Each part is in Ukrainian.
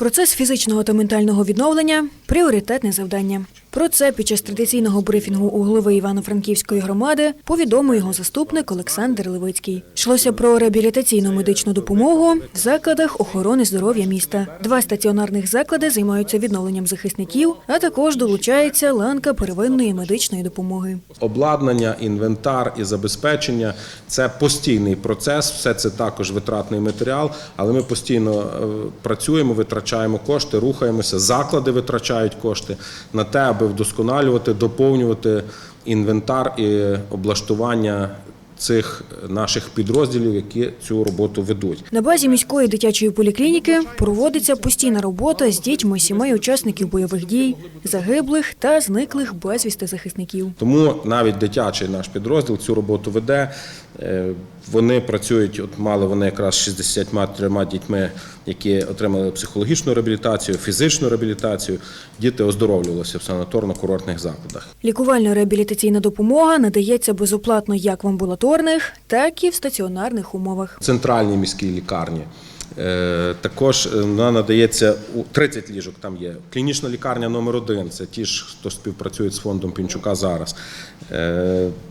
Процес фізичного та ментального відновлення пріоритетне завдання. Про це під час традиційного брифінгу у голови Івано-Франківської громади повідомив його заступник Олександр Левицький. Йшлося про реабілітаційну медичну допомогу в закладах охорони здоров'я міста. Два стаціонарних заклади займаються відновленням захисників, а також долучається ланка первинної медичної допомоги. Обладнання, інвентар і забезпечення це постійний процес. Все це також витратний матеріал, але ми постійно е, працюємо, витрачаємо кошти, рухаємося. Заклади витрачають кошти на те, аби вдосконалювати, доповнювати інвентар і облаштування цих наших підрозділів, які цю роботу ведуть. На базі міської дитячої поліклініки проводиться постійна робота з дітьми сімей учасників бойових дій, загиблих та зниклих безвісти захисників. Тому навіть дитячий наш підрозділ цю роботу веде. Е, Вони працюють, от мали вони якраз з 63 дітьми, які отримали психологічну реабілітацію, фізичну реабілітацію. Діти оздоровлювалися в санаторно-курортних закладах. Лікувально-реабілітаційна допомога надається безоплатно як в амбулаторних, так і в стаціонарних умовах. центральній міській лікарні. Е, Також е, вона надається у 30 ліжок. Там є клінічна лікарня номер 1 Це ті ж, хто співпрацює з фондом Пінчука зараз.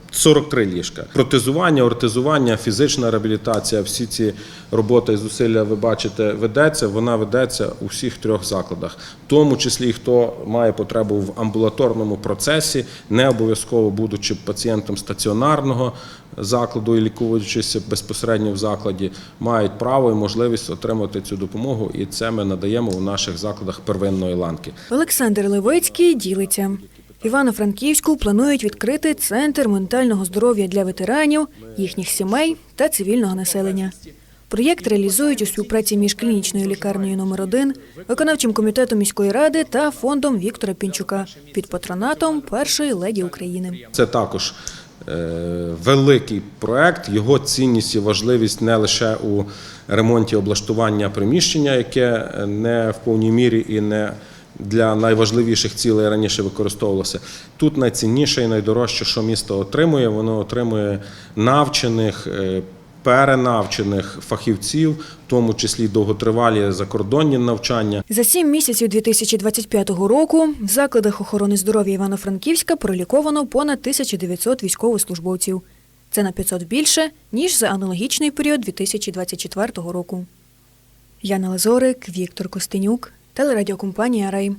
Е, 43 ліжка. Протезування, ортезування, фізична реабілітація. Всі ці роботи і зусилля ви бачите, ведеться. Вона ведеться у всіх трьох закладах, в тому числі хто має потребу в амбулаторному процесі, не обов'язково будучи пацієнтом стаціонарного закладу і лікуючися безпосередньо в закладі, мають право і можливість отримати цю допомогу, і це ми надаємо у наших закладах первинної ланки. Олександр Левицький ділиться. В Івано-Франківську планують відкрити центр ментального здоров'я для ветеранів, їхніх сімей та цивільного населення. Проєкт реалізують у співпраці між клінічною лікарнею номер 1 виконавчим комітетом міської ради та фондом Віктора Пінчука під патронатом першої леді України. Це також е, великий проект. Його цінність і важливість не лише у ремонті облаштування приміщення, яке не в повній мірі і не для найважливіших цілей раніше використовувалося. Тут найцінніше і найдорожче, що місто отримує, воно отримує навчених. е, Перенавчених фахівців, в тому числі довготривалі закордонні навчання. За сім місяців 2025 року в закладах охорони здоров'я Івано-Франківська проліковано понад 1900 військовослужбовців. Це на 500 більше, ніж за аналогічний період 2024 року. Яна Лазорик, Віктор Костенюк, телерадіокомпанія Рай.